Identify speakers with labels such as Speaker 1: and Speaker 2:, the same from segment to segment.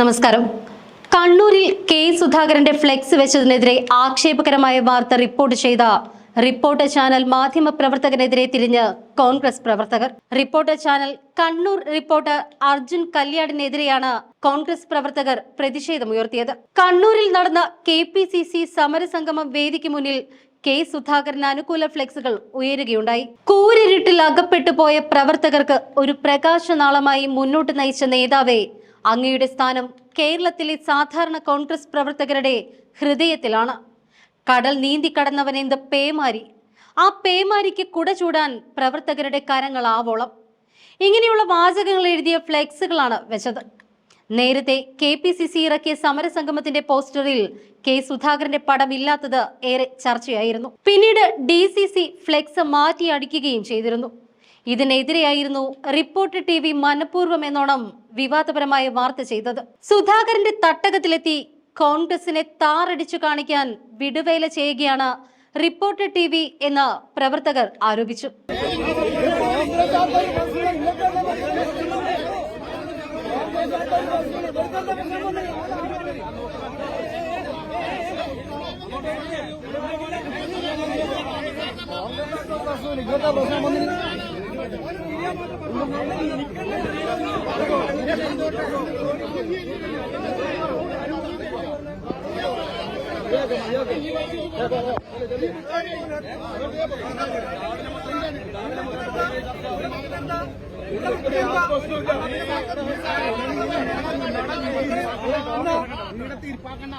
Speaker 1: നമസ്കാരം. കണ്ണൂരിൽ കെ സുധാകരന്റെ ഫ്ലെക്സ് വെച്ചതിനെതിരെ ആക്ഷേപകരമായ വാർത്ത റിപ്പോർട്ട് ചെയ്ത റിപ്പോർട്ടർ ചാനൽ മാധ്യമ പ്രവർത്തകനെതിരെ തിരിഞ്ഞ് കോൺഗ്രസ് പ്രവർത്തകർ. Reporter channel Kannur reporter Arjun കല്യാടിനെതിരെയാണ് Congress പ്രവർത്തകർ പ്രതിഷേധമുയർത്തിയത്. കണ്ണൂരിൽ നടന്ന കെ പി സി സി സമരസംഗമം വേദിക്ക് മുന്നിൽ കെ സുധാകരന് അനുകൂല ഫ്ലെക്സുകൾ ഉയരുകയുണ്ടായി. കൂരിരുട്ടിൽ അകപ്പെട്ടു പോയ പ്രവർത്തകർക്ക് ഒരു പ്രകാശനാളമായി മുന്നോട്ട് നയിച്ച നേതാവേ അങ്ങയുടെ സ്ഥാനം കേരളത്തിലെ സാധാരണ കോൺഗ്രസ് പ്രവർത്തകരുടെ ഹൃദയത്തിലാണ്. കടൽ നീന്തി കടന്നവനെന്ത് പേമാരി. ആ പേമാരിക്ക് കുട ചൂടാൻ പ്രവർത്തകരുടെ കരങ്ങൾ ആവോളം. ഇങ്ങനെയുള്ള വാചകങ്ങൾ എഴുതിയ ഫ്ലെക്സുകളാണ് വെച്ചത്. നേരത്തെ കെ പി സി സി ഇറക്കിയ സമരസംഗമത്തിന്റെ പോസ്റ്ററിൽ കെ സുധാകരന്റെ പടം ഇല്ലാത്തത് ഏറെ ചർച്ചയായിരുന്നു. പിന്നീട് ഡി സി സി ഫ്ലെക്സ് മാറ്റി അടിക്കുകയും ചെയ്തിരുന്നു. ഇതിനെതിരെയായിരുന്നു റിപ്പോർട്ട് ടി വി മനഃപൂർവം എന്നോണം വിവാദപരമായ വാർത്ത ചെയ്തത്. സുധാകരന്റെ തട്ടകത്തിലെത്തി കോൺഗ്രസിനെ താറടിച്ചു കാണിക്കാൻ വിടുവേല ചെയ്യുകയാണ് റിപ്പോർട്ട് ടി വി എന്ന് പ്രവർത്തകർ ആരോപിച്ചു.
Speaker 2: తీర్పాకన్నా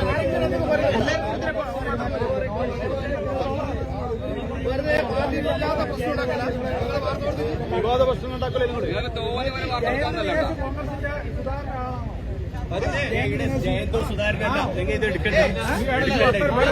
Speaker 2: വിവാദ പ്രശ്നം ഉണ്ടാക്കലോ ജയന്തൂർ സുധാകരനെ അല്ലെങ്കിൽ ഇത് എടുക്കണ്ടേ ഞങ്ങളെല്ലാം